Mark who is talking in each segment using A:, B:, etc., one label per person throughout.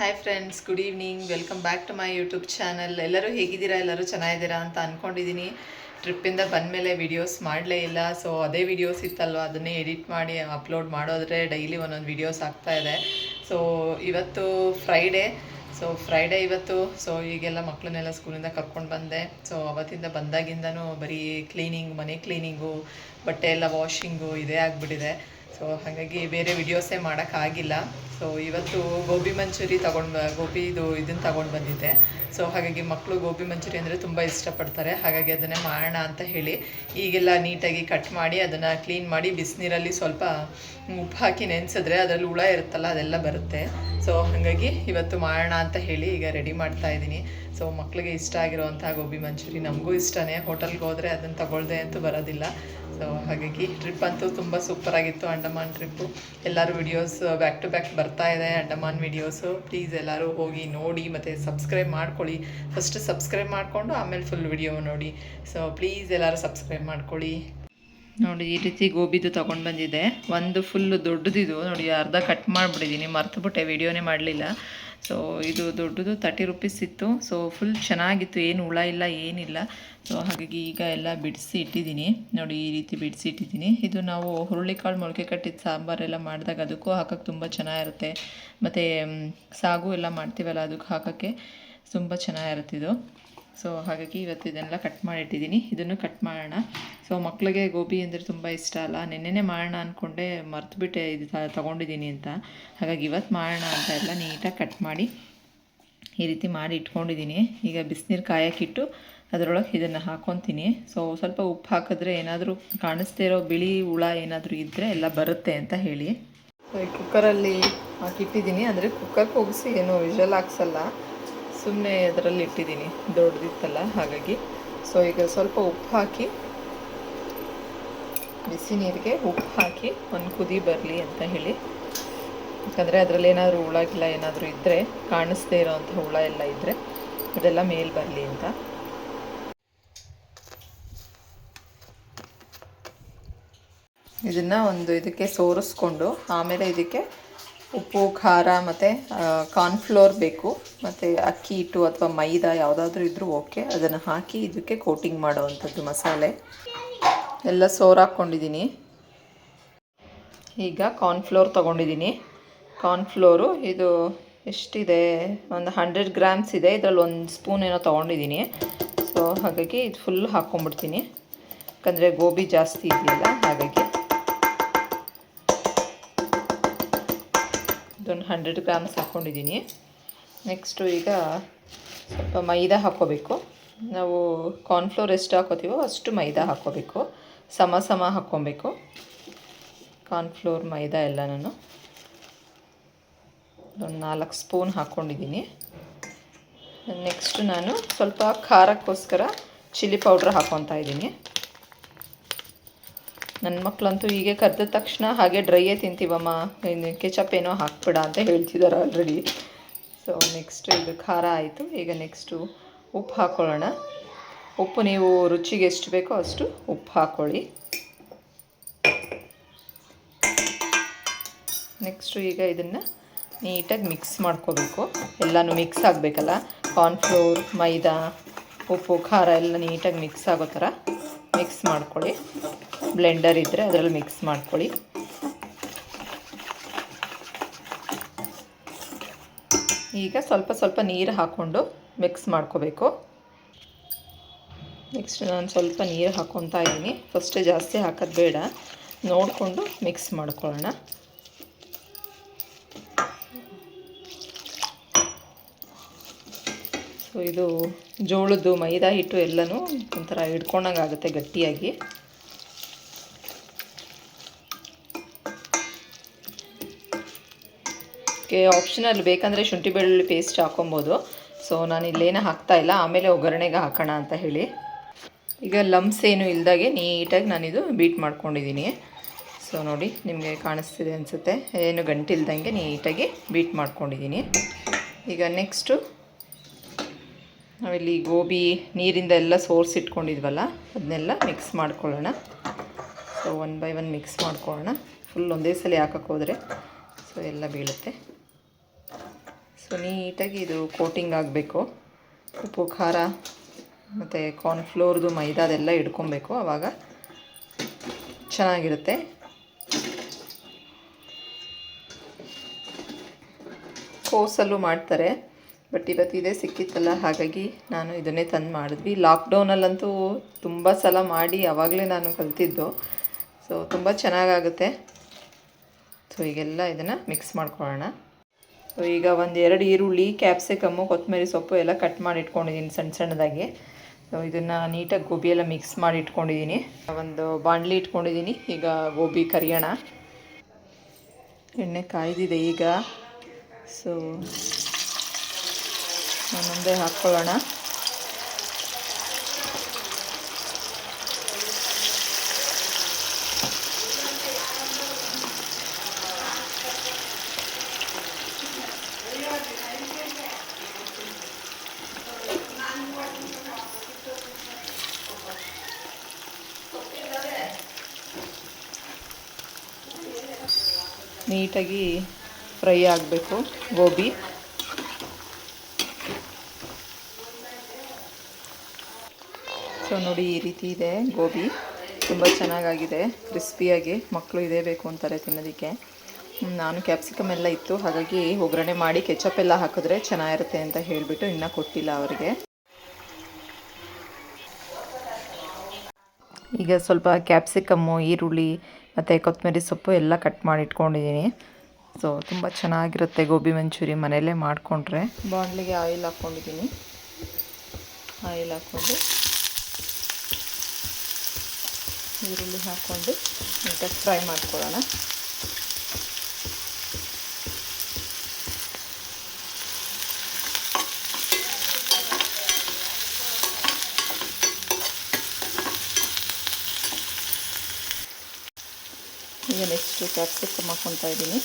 A: Hi friends good evening welcome back to my YouTube channel ಎಲ್ಲರೂ ಹೇಗಿದ್ದೀರಾ? ಎಲ್ಲರೂ ಚೆನ್ನಾಗಿದ್ದೀರಾ ಅಂತ ಅಂದ್ಕೊಂಡಿದ್ದೀನಿ ಟ್ರಿಪ್ಪಿಂದ ಬಂದಮೇಲೆ ವಿಡಿಯೋಸ್ ಮಾಡಲೇ ಇಲ್ಲ. ಸೊ ಅದೇ ವಿಡಿಯೋಸ್ ಇತ್ತಲ್ವ? ಅದನ್ನೇ ಎಡಿಟ್ ಮಾಡಿ ಅಪ್ಲೋಡ್ ಮಾಡೋದ್ರೆ ಡೈಲಿ ಒಂದೊಂದು ವಿಡಿಯೋಸ್ ಆಗ್ತಾ ಇದೆ. ಸೊ ಇವತ್ತು ಫ್ರೈಡೇ ಸೊ ಫ್ರೈಡೇ ಇವತ್ತು. ಸೊ ಈಗೆಲ್ಲ ಮಕ್ಕಳನ್ನೆಲ್ಲ ಸ್ಕೂಲಿಂದ ಕರ್ಕೊಂಡು ಬಂದೆ. ಸೊ ಅವತ್ತಿಂದ ಬಂದಾಗಿಂದನೂ ಬರೀ ಕ್ಲೀನಿಂಗ್ ಮನೆ ಕ್ಲೀನಿಂಗು ಬಟ್ಟೆ ಎಲ್ಲ ವಾಷಿಂಗು ಇದೇ ಆಗಿಬಿಟ್ಟಿದೆ. ಸೊ ಹಾಗಾಗಿ ಬೇರೆ ವಿಡಿಯೋಸೇ ಮಾಡೋಕ್ಕಾಗಿಲ್ಲ ಸೊ ಇವತ್ತು ಗೋಬಿ ಮಂಚೂರಿ ತಗೊಂಡು ಗೋಬಿದು ಇದನ್ನು ತಗೊಂಡು ಬಂದಿದ್ದೆ. ಸೊ ಹಾಗಾಗಿ ಮಕ್ಕಳು ಗೋಬಿ ಮಂಚೂರಿ ಅಂದರೆ ತುಂಬ ಇಷ್ಟಪಡ್ತಾರೆ. ಹಾಗಾಗಿ ಅದನ್ನೇ ಮಾಡೋಣ ಅಂತ ಹೇಳಿ ಈಗೆಲ್ಲ ನೀಟಾಗಿ ಕಟ್ ಮಾಡಿ ಅದನ್ನು ಕ್ಲೀನ್ ಮಾಡಿ ಬಿಸಿನೀರಲ್ಲಿ ಸ್ವಲ್ಪ ಉಪ್ಪು ಹಾಕಿ ನೆನೆಸಿದ್ರೆ ಅದರಲ್ಲಿ ಹುಳ ಇರುತ್ತಲ್ಲ, ಅದೆಲ್ಲ ಬರುತ್ತೆ. ಸೊ ಹಾಗಾಗಿ ಇವತ್ತು ಮಾಡೋಣ ಅಂತ ಹೇಳಿ ಈಗ ರೆಡಿ ಮಾಡ್ತಾ ಇದ್ದೀನಿ. ಸೊ ಮಕ್ಕಳಿಗೆ ಇಷ್ಟ ಆಗಿರೋವಂಥ ಗೋಬಿ ಮಂಚೂರಿ ನಮಗೂ ಇಷ್ಟನೇ. ಹೋಟೆಲ್ಗೆ ಹೋದರೆ ಅದನ್ನು ತಗೊಳ್ದೆ ಅಂತೂ ಬರೋದಿಲ್ಲ. ಸೊ ಹಾಗಾಗಿ ಟ್ರಿಪ್ ಅಂತೂ ತುಂಬ ಸೂಪರಾಗಿತ್ತು ಅಂಡಮಾನ್ ಟ್ರಿಪ್ಪು ಎಲ್ಲರೂ ವಿಡಿಯೋಸ್ ಬ್ಯಾಕ್ ಟು ಬ್ಯಾಕ್ ಬರ್ತಾ ಇದೆ ಅಂಡಮಾನ್ ವಿಡಿಯೋಸು ಪ್ಲೀಸ್ ಎಲ್ಲರೂ ಹೋಗಿ ನೋಡಿ ಮತ್ತು ಸಬ್ಸ್ಕ್ರೈಬ್ ಮಾಡ್ಕೊಳ್ಳಿ. ಫಸ್ಟ್ ಸಬ್ಸ್ಕ್ರೈಬ್ ಮಾಡಿಕೊಂಡು ಆಮೇಲೆ ಫುಲ್ ವಿಡಿಯೋ ನೋಡಿ. ಸೊ ಪ್ಲೀಸ್ ಎಲ್ಲರೂ ಸಬ್ಸ್ಕ್ರೈಬ್ ಮಾಡ್ಕೊಳ್ಳಿ. ನೋಡಿ, ಈ ರೀತಿ ಗೋಬಿದು ತೊಗೊಂಡು ಬಂದಿದೆ. ಒಂದು ಫುಲ್ಲು ದೊಡ್ಡದಿದು. ನೋಡಿ, ಅರ್ಧ ಕಟ್ ಮಾಡಿಬಿಟ್ಟಿದ್ದೀನಿ ಮರ್ತುಬಿಟ್ಟೆ, ವಿಡಿಯೋನೇ ಮಾಡಲಿಲ್ಲ. ಸೊ ಇದು ದೊಡ್ಡದು ತರ್ಟಿ ರುಪೀಸ್ ಇತ್ತು. ಸೊ ಫುಲ್ ಚೆನ್ನಾಗಿತ್ತು. ಏನು ಹುಳ ಇಲ್ಲ, ಏನಿಲ್ಲ. ಸೊ ಹಾಗಾಗಿ ಈಗ ಎಲ್ಲ ಬಿಡಿಸಿ ಇಟ್ಟಿದ್ದೀನಿ ನೋಡಿ, ಈ ರೀತಿ ಬಿಡಿಸಿ ಇಟ್ಟಿದ್ದೀನಿ ಇದು ನಾವು ಹುರುಳಿಕಾಳು ಮೊಳಕೆ ಕಟ್ಟಿದ ಸಾಂಬಾರೆಲ್ಲ ಮಾಡಿದಾಗ ಅದಕ್ಕೂ ಹಾಕೋಕ್ಕೆ ತುಂಬ ಚೆನ್ನಾಗಿರುತ್ತೆ. ಮತ್ತು, ಸಾಗು ಎಲ್ಲ ಮಾಡ್ತೀವಲ್ಲ, ಅದಕ್ಕೆ ಹಾಕೋಕ್ಕೆ ತುಂಬ ಚೆನ್ನಾಗಿರುತ್ತೆ ಇದು. ಸೊ ಹಾಗಾಗಿ ಇವತ್ತು ಇದನ್ನೆಲ್ಲ ಕಟ್ ಮಾಡಿಟ್ಟಿದ್ದೀನಿ. ಇದನ್ನು ಕಟ್ ಮಾಡೋಣ. ಸೊ ಮಕ್ಕಳಿಗೆ ಗೋಬಿ ಅಂದರೆ ತುಂಬ ಇಷ್ಟ ಅಲ್ಲ. ನೆನ್ನೆನೇ ಮಾಡೋಣ ಅಂದ್ಕೊಂಡೆ ಮರ್ತುಬಿಟ್ಟೆ ಇದು ತಗೊಂಡಿದ್ದೀನಿ ಅಂತ. ಹಾಗಾಗಿ ಇವತ್ತು ಮಾಡೋಣ ಅಂತ ಎಲ್ಲ ನೀಟಾಗಿ ಕಟ್ ಮಾಡಿ ಈ ರೀತಿ ಮಾಡಿ ಇಟ್ಕೊಂಡಿದ್ದೀನಿ. ಈಗ ಬಿಸಿನೀರು ಕಾಯಕ್ಕಿಟ್ಟು ಅದರೊಳಗೆ ಇದನ್ನು ಹಾಕೊತೀನಿ. ಸೊ ಸ್ವಲ್ಪ ಉಪ್ಪು ಹಾಕಿದ್ರೆ ಏನಾದರೂ ಕಾಣಿಸ್ತೇ ಇರೋ ಬಿಳಿ ಹುಳ ಏನಾದರೂ ಇದ್ದರೆ ಎಲ್ಲ ಬರುತ್ತೆ ಅಂತ ಹೇಳಿ. ಈ ಕುಕ್ಕರಲ್ಲಿ ಹಾಕಿಟ್ಟಿದ್ದೀನಿ. ಅಂದರೆ ಕುಕ್ಕರ್ ಕೂಗಿಸಿ ಏನು ವಿಷಲ್ ಹಾಕ್ಸಲ್ಲ. ಸುಮ್ಮನೆ ಅದರಲ್ಲಿ ಇಟ್ಟಿದ್ದೀನಿ. ದೊಡ್ಡದಿತ್ತಲ್ಲ, ಹಾಗಾಗಿ. ಸೊ ಈಗ ಸ್ವಲ್ಪ ಉಪ್ಪು ಹಾಕಿ, ಬಿಸಿ ನೀರಿಗೆ ಉಪ್ಪು ಹಾಕಿ ಒಂದು ಕುದಿ ಬರಲಿ ಅಂತ ಹೇಳಿ. ಯಾಕಂದರೆ ಅದರಲ್ಲಿ ಏನಾದರೂ ಹುಳ ಗಿಳ ಏನಾದರೂ ಇದ್ದರೆ ಕಾಣಿಸ್ದೇ ಇರೋವಂಥ ಹುಳ ಎಲ್ಲ ಇದ್ದರೆ ಅದೆಲ್ಲ ಮೇಲೆ ಬರಲಿ ಅಂತ. ಇದನ್ನು ಒಂದು ಇದಕ್ಕೆ ಸೋರಿಸ್ಕೊಂಡು, ಆಮೇಲೆ ಇದಕ್ಕೆ ಉಪ್ಪು, ಖಾರ ಮತ್ತು ಕಾರ್ನ್ಫ್ಲೋರ್ ಬೇಕು. ಮತ್ತು ಅಕ್ಕಿ, ಹಿಟ್ಟು ಅಥವಾ ಮೈದಾ ಯಾವುದಾದ್ರೂ ಇದ್ದರೂ ಓಕೆ. ಅದನ್ನು ಹಾಕಿ ಇದಕ್ಕೆ ಕೋಟಿಂಗ್ ಮಾಡೋವಂಥದ್ದು ಮಸಾಲೆ. ಎಲ್ಲ ಸೋರಾಕ್ಕೊಂಡಿದ್ದೀನಿ ಈಗ ಕಾರ್ನ್ಫ್ಲೋರ್ ತೊಗೊಂಡಿದ್ದೀನಿ ಕಾರ್ನ್ಫ್ಲೋರು ಇದು ಎಷ್ಟಿದೆ? ಒಂದು ಹಂಡ್ರೆಡ್ ಗ್ರಾಮ್ಸ್ ಇದೆ. ಇದರಲ್ಲಿ ಒಂದು ಸ್ಪೂನ್ ಏನೋ ತೊಗೊಂಡಿದ್ದೀನಿ ಸೊ ಹಾಗಾಗಿ ಇದು ಫುಲ್ ಹಾಕ್ಕೊಂಬಿಡ್ತೀನಿ ಯಾಕಂದರೆ ಗೋಬಿ ಜಾಸ್ತಿ ಇದೆಯಲ್ಲ ಹಾಗಾಗಿ. ಇದೊಂದು ಹಂಡ್ರೆಡ್ ಗ್ರಾಮ್ಸ್ ಹಾಕ್ಕೊಂಡಿದ್ದೀನಿ ನೆಕ್ಸ್ಟು ಈಗ ಸ್ವಲ್ಪ ಮೈದಾ ಹಾಕ್ಕೋಬೇಕು. ನಾವು ಕಾರ್ನ್ಫ್ಲೋರ್ ಎಷ್ಟು ಹಾಕೋತೀವೋ ಅಷ್ಟು ಮೈದಾ ಹಾಕ್ಕೋಬೇಕು. ಸಮ ಸಮ ಹಾಕ್ಕೊಬೇಕು. ಕಾರ್ನ್ಫ್ಲೋರ್ ಮೈದಾ ಎಲ್ಲ ನಾನು ಒಂದು ನಾಲ್ಕು ಸ್ಪೂನ್ ಹಾಕ್ಕೊಂಡಿದ್ದೀನಿ ನೆಕ್ಸ್ಟ್ ನಾನು ಸ್ವಲ್ಪ ಖಾರಕ್ಕೋಸ್ಕರ ಚಿಲ್ಲಿ ಪೌಡ್ರ್ ಹಾಕ್ಕೊತಾ ಇದ್ದೀನಿ. ನನ್ನ ಮಕ್ಕಳಂತೂ ಹೀಗೆ ಕರೆದ ತಕ್ಷಣ ಹಾಗೆ ಡ್ರೈಯೇ ತಿಂತೀವಮ್ಮ. ಇನ್ನು ಕೆಚಪ್ ಏನೋ ಹಾಕ್ಬಿಡ ಅಂತ ಹೇಳ್ತಿದ್ದಾರೆ ಆಲ್ರೆಡಿ ಸೊ ನೆಕ್ಸ್ಟ್ ಇದು ಖಾರ ಆಯಿತು. ಈಗ ನೆಕ್ಸ್ಟು ಉಪ್ಪು ಹಾಕ್ಕೊಳ್ಳೋಣ ಉಪ್ಪು ನೀವು ರುಚಿಗೆ ಎಷ್ಟು ಬೇಕೋ ಅಷ್ಟು ಉಪ್ಪು ಹಾಕ್ಕೊಳ್ಳಿ ನೆಕ್ಸ್ಟು ಈಗ ಇದನ್ನು ನೀಟಾಗಿ ಮಿಕ್ಸ್ ಮಾಡ್ಕೋಬೇಕು. ಎಲ್ಲನೂ ಮಿಕ್ಸ್ ಆಗಬೇಕಲ್ಲ? ಕಾರ್ನ್ಫ್ಲೋರ್ ಮೈದಾ, ಉಪ್ಪು, ಖಾರ ಎಲ್ಲ ನೀಟಾಗಿ ಮಿಕ್ಸ್ ಆಗೋ ಥರ ಮಿಕ್ಸ್ ಮಾಡ್ಕೊಳ್ಳಿ. ಬ್ಲೆಂಡರ್ ಇದ್ದರೆ ಅದರಲ್ಲಿ ಮಿಕ್ಸ್ ಮಾಡ್ಕೊಳ್ಳಿ. ಈಗ ಸ್ವಲ್ಪ ಸ್ವಲ್ಪ ನೀರು ಹಾಕ್ಕೊಂಡು ಮಿಕ್ಸ್ ಮಾಡ್ಕೋಬೇಕು. ನೆಕ್ಸ್ಟ್ ನಾನು ಸ್ವಲ್ಪ ನೀರು ಹಾಕ್ಕೊತಾ ಇದ್ದೀನಿ. ಫಸ್ಟ್ ಜಾಸ್ತಿ ಹಾಕೋದು ಬೇಡ. ನೋಡಿಕೊಂಡು ಮಿಕ್ಸ್ ಮಾಡ್ಕೊಳ್ಳೋಣ. ಸೊ ಇದು ಜೋಳದ್ದು ಮೈದಾ ಹಿಟ್ಟು ಎಲ್ಲನೂ ಒಂಥರ ಹಿಡ್ಕೊಂಡಂಗೆ ಆಗುತ್ತೆ ಗಟ್ಟಿಯಾಗಿ. ಕೆ ಆಪ್ಷನಲ್ ಬೇಕಂದರೆ ಶುಂಠಿ ಬೆಳ್ಳುಳ್ಳಿ ಪೇಸ್ಟ್ ಹಾಕೊಬೋದು. ಸೊ ನಾನು ಇಲ್ಲೇನೂ ಹಾಕ್ತಾ ಇಲ್ಲ. ಆಮೇಲೆ ಒಗ್ಗರಣೆಗೆ ಹಾಕೋಣ ಅಂತ ಹೇಳಿ. ಈಗ ಲಮ್ಸ್ ಏನು ಇಲ್ದಾಗೆ ನೀಟಾಗಿ ನಾನಿದು ಬೀಟ್ ಮಾಡ್ಕೊಂಡಿದ್ದೀನಿ ಸೊ ನೋಡಿ ನಿಮಗೆ ಕಾಣಿಸ್ತಿದೆ ಅನಿಸುತ್ತೆ. ಏನು ಗಂಟಿಲ್ದಂಗೆ ನೀಟಾಗಿ ಬೀಟ್ ಮಾಡ್ಕೊಂಡಿದ್ದೀನಿ ಈಗ ನೆಕ್ಸ್ಟು ನಾವಿಲ್ಲಿ ಗೋಬಿ ನೀರಿಂದ ಎಲ್ಲ ಸೋರ್ಸ್ ಇಟ್ಕೊಂಡಿದ್ವಲ್ಲ ಅದನ್ನೆಲ್ಲ ಮಿಕ್ಸ್ ಮಾಡ್ಕೊಳ್ಳೋಣ. So one by one mix ಮಾಡ್ಕೊಳ್ಳೋಣ. ಫುಲ್ ಒಂದೇ ಸಲ ಹಾಕೋಕ್ಕೋದ್ರೆ ಸೊ ಎಲ್ಲ ಬೀಳುತ್ತೆ. ಸೊ ನೀಟಾಗಿ ಇದು ಕೋಟಿಂಗ್ ಆಗಬೇಕು. ಉಪ್ಪು, ಖಾರ, ಮತ್ತು ಕಾರ್ನ್ಫ್ಲೋರ್ದು ಮೈದಾದೆಲ್ಲ ಇಡ್ಕೊಬೇಕು ಆವಾಗ ಚೆನ್ನಾಗಿರುತ್ತೆ. ಕೋಸಲ್ಲೂ ಮಾಡ್ತಾರೆ. ಬಟ್ ಇವತ್ತು ಇದೇ ಸಿಕ್ಕಿತ್ತಲ್ಲ, ಹಾಗಾಗಿ ನಾನು ಇದನ್ನೇ ತಂದು ಮಾಡಿದ್ವಿ. ಲಾಕ್ಡೌನಲ್ಲಂತೂ ತುಂಬ ಸಲ ಮಾಡಿ ಆವಾಗಲೇ ನಾನು ಕಲ್ತಿದ್ದು. ಸೊ ತುಂಬ ಚೆನ್ನಾಗಾಗುತ್ತೆ. ಸೊ ಈಗೆಲ್ಲ ಇದನ್ನು ಮಿಕ್ಸ್ ಮಾಡ್ಕೊಳ್ಳೋಣ. ಸೊ ಈಗ ಒಂದು ಎರಡು ಈರುಳ್ಳಿ ಕ್ಯಾಪ್ಸಿಕಮ್ಮು ಕೊತ್ತಂಬರಿ ಸೊಪ್ಪು ಎಲ್ಲ ಕಟ್ ಮಾಡಿ ಇಟ್ಕೊಂಡಿದ್ದೀನಿ ಸಣ್ಣ ಸಣ್ಣದಾಗಿ. ಸೊ ಇದನ್ನು ನೀಟಾಗಿ ಗೋಬಿ ಎಲ್ಲ ಮಿಕ್ಸ್ ಮಾಡಿ ಇಟ್ಕೊಂಡಿದ್ದೀನಿ ಒಂದು ಬಾಣಲಿ ಇಟ್ಕೊಂಡಿದ್ದೀನಿ ಈಗ ಗೋಬಿ ಕರಿಯೋಣ. ಎಣ್ಣೆ ಕಾಯ್ದಿದೆ ಈಗ. ಸೊ ಮುಂದೆ ಹಾಕ್ಕೊಳ್ಳೋಣ. ನೀಟಾಗಿ ಫ್ರೈ ಆಗಬೇಕು ಗೋಬಿ. ಸೊ ನೋಡಿ ಈ ರೀತಿ ಇದೆ ಗೋಬಿ. ತುಂಬ ಚೆನ್ನಾಗಾಗಿದೆ. ಕ್ರಿಸ್ಪಿಯಾಗಿ ಮಕ್ಕಳು ಇದೇ ಬೇಕು ಅಂತಾರೆ ತಿನ್ನೋದಕ್ಕೆ. ನಾನು ಕ್ಯಾಪ್ಸಿಕಮ್ ಎಲ್ಲ ಇತ್ತು. ಹಾಗಾಗಿ ಒಗ್ಗರಣೆ ಮಾಡಿ ಕೆಚಪ್ ಎಲ್ಲ ಹಾಕಿದ್ರೆ ಚೆನ್ನಾಗಿರುತ್ತೆ ಅಂತ ಹೇಳಿಬಿಟ್ಟು ಇನ್ನೂ ಕೊಟ್ಟಿಲ್ಲ ಅವರಿಗೆ. ಈಗ ಸ್ವಲ್ಪ ಕ್ಯಾಪ್ಸಿಕಮ್ಮು, ಈರುಳ್ಳಿ, ಮತ್ತು ಕೊತ್ತಂಬರಿ ಸೊಪ್ಪು ಎಲ್ಲ ಕಟ್ ಮಾಡಿ ಇಟ್ಕೊಂಡಿದ್ದೀನಿ ಸೊ ತುಂಬ ಚೆನ್ನಾಗಿರುತ್ತೆ ಗೋಬಿ ಮಂಚೂರಿ ಮನೆಯಲ್ಲೇ ಮಾಡಿಕೊಂಡ್ರೆ. ಬಾಣಲಿಗೆ ಆಯಿಲ್ ಹಾಕ್ಕೊಂಡಿದ್ದೀನಿ ಆಯಿಲ್ ಹಾಕ್ಕೊಂಡು, ಈರುಳ್ಳಿ ಹಾಕ್ಕೊಂಡು ನೀಟಾಗಿ ಫ್ರೈ ಮಾಡ್ಕೊಳ್ಳೋಣ. ಈಗ ನೆಕ್ಸ್ಟು ಕ್ಯಾಪ್ಸಿಕಮ್ ಹಾಕ್ಕೊತಾ ಇದ್ದೀನಿ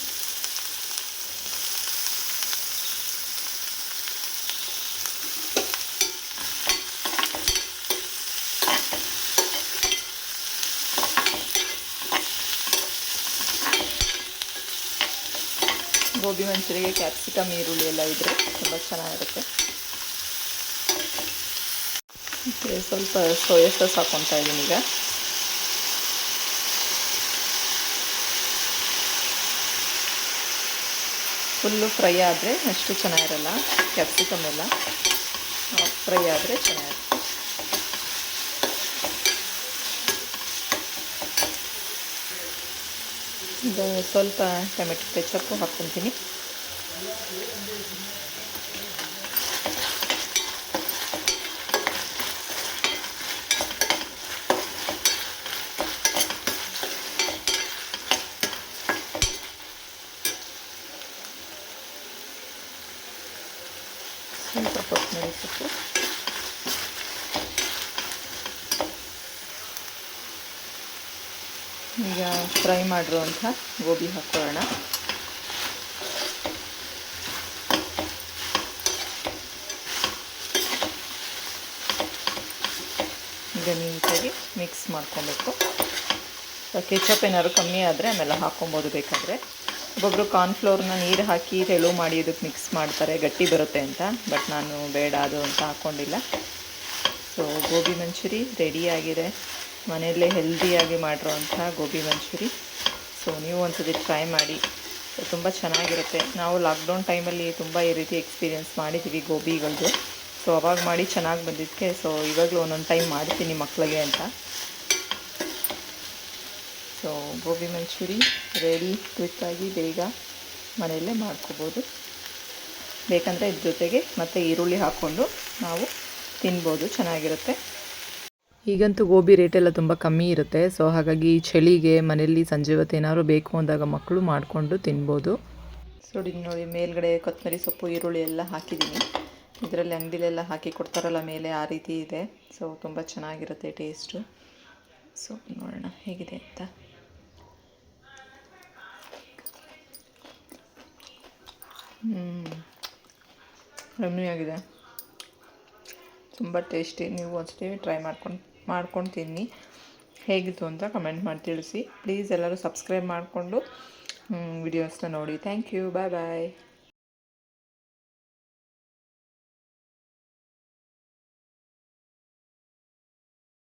A: ಗೋಬಿ ಮಂಚೂರಿಗೆ ಕ್ಯಾಪ್ಸಿಕಮ್ ಈರುಳ್ಳಿ ಎಲ್ಲ ಇದ್ದರೆ ತುಂಬ ಚೆನ್ನಾಗಿರುತ್ತೆ ಮತ್ತೆ ಸ್ವಲ್ಪ ಸೋಯಾ ಸಾಸ್ ಹಾಕ್ಕೊತಾ ಇದ್ದೀನಿ ಈಗ ಫುಲ್ಲು ಫ್ರೈ ಆದರೆ ಅಷ್ಟು ಚೆನ್ನಾಗಿರಲ್ಲ. ಕ್ಯಾಪ್ಸಿಕಮ್ ಎಲ್ಲ. ಫ್ರೈ ಆದರೆ ಚೆನ್ನಾಗಿರುತ್ತೆ. ಇದು ಸ್ವಲ್ಪ ಟೊಮೆಟೊ ಕೆಚಪ್ಪು ಹಾಕ್ಕೊತೀನಿ. ಸ್ವಲ್ಪ ಕೊತ್ತಂಬರಿ ಸೊಪ್ಪು ಈಗ ಫ್ರೈ ಮಾಡಿರುವಂಥ ಗೋಬಿ ಹಾಕ್ಕೊಳ್ಳೋಣ ಈಗ ನೀಟಾಗಿ ಮಿಕ್ಸ್ ಮಾಡ್ಕೊಬೇಕು. ಕೆಚಪ್ ಏನಾದ್ರು ಕಮ್ಮಿ ಆದರೆ ಆಮೇಲೆ ಹಾಕ್ಕೊಬೋದು ಬೇಕಾದರೆ. ಒಬ್ಬೊಬ್ಬರು ಕಾರ್ನ್ಫ್ಲೋರ್ನ ನೀರು ಹಾಕಿ ತೆಳು ಮಾಡಿ ಇದಕ್ಕೆ ಮಿಕ್ಸ್ ಮಾಡ್ತಾರೆ. ಗಟ್ಟಿ ಬರುತ್ತೆ ಅಂತ ಬಟ್ ನಾನು ಬೇಡ ಅದು ಅಂತ ಹಾಕ್ಕೊಂಡಿಲ್ಲ ಸೊ ಗೋಬಿ ಮಂಚೂರಿ ರೆಡಿಯಾಗಿದೆ ಮನೆಯಲ್ಲೇ ಹೆಲ್ದಿಯಾಗಿ ಮಾಡಿರೋವಂಥ ಗೋಬಿ ಮಂಚೂರಿ. ಸೊ ನೀವು ಒಂದ್ಸತಿ ಟ್ರೈ ಮಾಡಿ. ತುಂಬ ಚೆನ್ನಾಗಿರುತ್ತೆ. ನಾವು ಲಾಕ್ಡೌನ್ ಟೈಮಲ್ಲಿ ತುಂಬ ಈ ರೀತಿ ಎಕ್ಸ್ಪೀರಿಯೆನ್ಸ್ ಮಾಡಿದ್ದೀವಿ ಗೋಬಿಗಳದ್ದು ಸೊ ಅವಾಗ ಮಾಡಿ ಚೆನ್ನಾಗಿ ಬಂದಿದ್ದಕ್ಕೆ ಸೊ ಇವಾಗಲೂ ಒಂದೊಂದು ಟೈಮ್ ಮಾಡ್ತೀನಿ ಮಕ್ಕಳಿಗೆ ಅಂತ. ಸೊ ಗೋಬಿ ಮಂಚೂರಿ ರೆಡಿ ಕ್ವಿಕ್ಕಾಗಿ ಬೇಗ ಮನೆಯಲ್ಲೇ ಮಾಡ್ಕೋಬೋದು. ಬೇಕಂದರೆ ಇದ್ರ ಜೊತೆಗೆ ಮತ್ತು ಈರುಳ್ಳಿ ಹಾಕ್ಕೊಂಡು ನಾವು ತಿನ್ಬೋದು, ಚೆನ್ನಾಗಿರುತ್ತೆ. ಈಗಂತೂ ಗೋಬಿ ರೇಟೆಲ್ಲ ತುಂಬ ಕಮ್ಮಿ ಇರುತ್ತೆ. ಸೊ ಹಾಗಾಗಿ ಚಳಿಗೆ ಮನೆಯಲ್ಲಿ ಸಂಜೆ ಹೊತ್ತು ಏನಾದ್ರು ಬೇಕು ಅಂದಾಗ ಮಕ್ಕಳು ಮಾಡಿಕೊಂಡು ತಿನ್ಬೋದು. ಸೊ ನೋಡಿ, ಮೇಲ್ಗಡೆ ಕೊತ್ತಂಬರಿ ಸೊಪ್ಪು, ಈರುಳ್ಳಿ ಎಲ್ಲ ಹಾಕಿದ್ದೀನಿ. ಇದರಲ್ಲಿ ಅಂಗಡಿಲೆಲ್ಲ ಹಾಕಿ ಕೊಡ್ತಾರಲ್ಲ, ಮೇಲೆ ಆ ರೀತಿ ಇದೆ. ಸೊ ತುಂಬ ಚೆನ್ನಾಗಿರುತ್ತೆ ಟೇಸ್ಟು ಸೊ ನೋಡೋಣ, ಹೇಗಿದೆ ಅಂತ. ಆಗಿದೆ ತುಂಬ ಟೇಸ್ಟಿ ನೀವು ಒಂದ್ಸತಿ ಟ್ರೈ ಮಾಡ್ಕೊಂಡು ಮಾಡ್ಕೊಂಡು ತಿನ್ನಿ ಹೇಗಿತ್ತು ಅಂತ ಕಮೆಂಟ್ ಮಾಡಿ ತಿಳಿಸಿ. ಪ್ಲೀಸ್ ಎಲ್ಲರೂ ಸಬ್ಸ್ಕ್ರೈಬ್ ಮಾಡಿಕೊಂಡು ವಿಡಿಯೋಸ್ನ ನೋಡಿ. Thank you bye bye